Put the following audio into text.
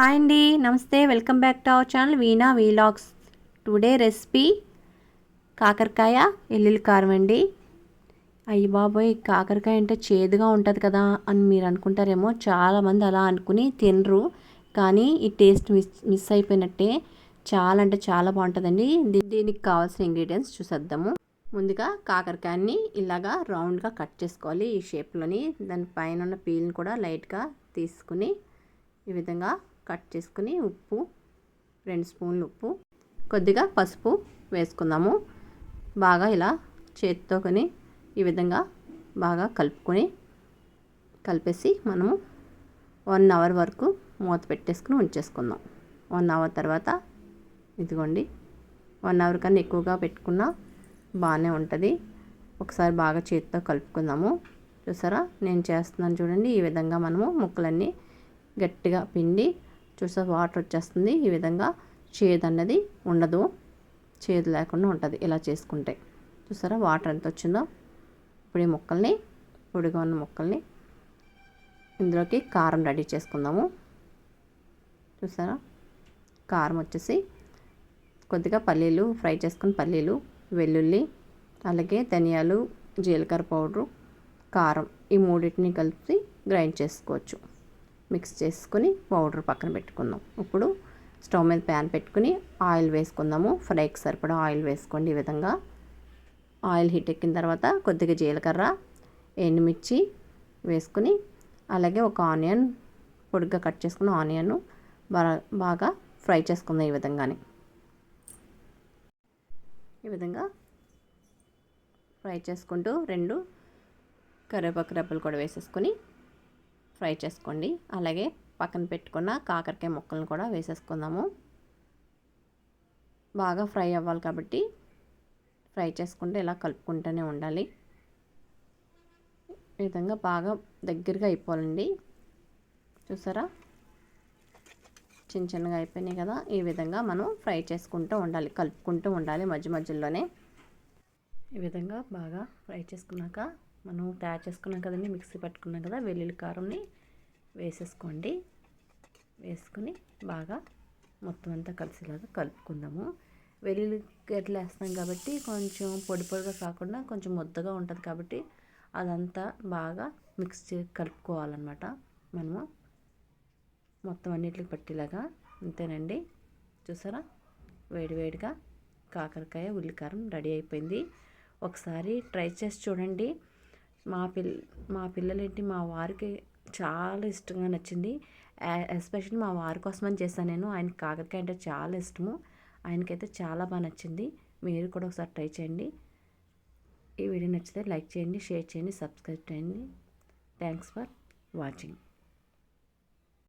Hi అండి నమస్తే. Welcome back to our channel Veena vlogs today recipe కాకరకాయ ఎల్లుల్లి కారం అండి. అయ్యి బాబోయ్ కాకరకాయ అంటే చేదుగా ఉంటుంది కదా అని మీరు అనుకుంటారేమో. చాలామంది అలా అనుకుని తినరు. కానీ ఈ టేస్ట్ మిస్ మిస్ అయిపోయినట్టే చాలా అంటే చాలా బాగుంటుందండి. దీనికి కావాల్సిన ఇంగ్రీడియంట్స్ చూసేద్దాము. ముందుగా కాకరకాయని ఇలాగా రౌండ్గా కట్ చేసుకోవాలి. ఈ షేప్లోని దాని పైన ఉన్న పీల్ని కూడా లైట్గా తీసుకుని ఈ విధంగా కట్ చేసుకుని ఉప్పు రెండు స్పూన్లు ఉప్పు కొద్దిగా పసుపు వేసుకుందాము. బాగా ఇలా చేతితో కొని ఈ విధంగా బాగా కలుపుకొని కలిపేసి మనము వన్ అవర్ వరకు మూత పెట్టేసుకుని ఉంచేసుకుందాం. వన్ అవర్ తర్వాత ఇదిగోండి వన్ అవర్ కన్నా ఎక్కువగా పెట్టుకున్నా బాగానే ఉంటుంది. ఒకసారి బాగా చేతితో కలుపుకుందాము. చూసారా? నేను చేస్తున్నాను చూడండి. ఈ విధంగా మనము ముక్కలన్నీ గట్టిగా పిండి చూసా వాటర్ వచ్చేస్తుంది. ఈ విధంగా చేదు అన్నది ఉండదు. చేదు లేకుండా ఉంటుంది ఇలా చేసుకుంటే. చూసారా వాటర్ ఎంత వచ్చిందో? ఇప్పుడు ఈ ముక్కల్ని పొడిగా ఉన్న ముక్కల్ని ఇందులోకి కారం రెడీ చేసుకుందాము. చూసారా? కారం వచ్చేసి కొద్దిగా పల్లీలు ఫ్రై చేసుకుని పల్లీలు వెల్లుల్లి అలాగే ధనియాలు జీలకర్ర పౌడరు కారం ఈ మూడింటిని కలిపి గ్రైండ్ చేసుకోవచ్చు. మిక్స్ చేసుకుని పౌడర్ పక్కన పెట్టుకుందాం. ఇప్పుడు స్టవ్ మీద ప్యాన్ పెట్టుకుని ఆయిల్ వేసుకుందాము. ఫ్రైకి సరిపడా ఆయిల్ వేసుకోండి ఈ విధంగా. ఆయిల్ హీట్ ఎక్కిన తర్వాత కొద్దిగా జీలకర్ర ఎండుమిర్చి వేసుకుని అలాగే ఒక ఆనియన్ పొడిగ్గా కట్ చేసుకున్న ఆనియన్ బాగా బాగా ఫ్రై చేసుకుందాం ఈ విధంగానే. ఈ విధంగా ఫ్రై చేసుకుంటూ రెండు కరివేపాకు రెబ్బలు కూడా వేసేసుకొని ఫ్రై చేసుకోండి. అలాగే పక్కన పెట్టుకున్న కాకరకాయ ముక్కలను కూడా వేసేసుకుందాము. బాగా ఫ్రై అవ్వాలి కాబట్టి ఫ్రై చేసుకుంటే ఇలా కలుపుకుంటూనే ఉండాలి. ఈ విధంగా బాగా దగ్గరగా అయిపోవాలండి. చూసారా? చిన్న చిన్నగా అయిపోయినాయి కదా. ఈ విధంగా మనం ఫ్రై చేసుకుంటూ ఉండాలి కలుపుకుంటూ ఉండాలి మధ్య మధ్యలోనే. ఈ విధంగా బాగా ఫ్రై చేసుకున్నాక మనం తయారు చేసుకున్నాం కదండి మిక్సీ పట్టుకున్నాం కదా వెల్లుల్లి కారంని వేసేసుకోండి. వేసుకుని బాగా మొత్తం అంతా కలిసేలాగా కలుపుకుందాము. వెల్లుల్లి గడ్డలు వేస్తాం కాబట్టి కొంచెం పొడి పొడిగా కాకుండా కొంచెం ముద్దగా ఉంటుంది కాబట్టి అదంతా బాగా మిక్స్ చే కలుపుకోవాలన్నమాట. మనము మొత్తం అన్నిటికి పట్టేలాగా అంతేనండి. చూసారా? వేడివేడిగా కాకరకాయ ఉల్లికారం రెడీ అయిపోయింది. ఒకసారి ట్రై చేసి చూడండి. మా పిల్ మా పిల్లలేంటి మా వారికి చాలా ఇష్టంగా నచ్చింది. ఎస్పెషల్లీ మా వారి కోసమని చేశాను నేను. ఆయనకి కాకరకాయ అంటే చాలా ఇష్టము. ఆయనకైతే చాలా బాగా నచ్చింది. మీరు కూడా ఒకసారి ట్రై చేయండి. ఈ వీడియో నచ్చితే లైక్ చేయండి షేర్ చేయండి సబ్స్క్రైబ్ చేయండి. Thanks for watching.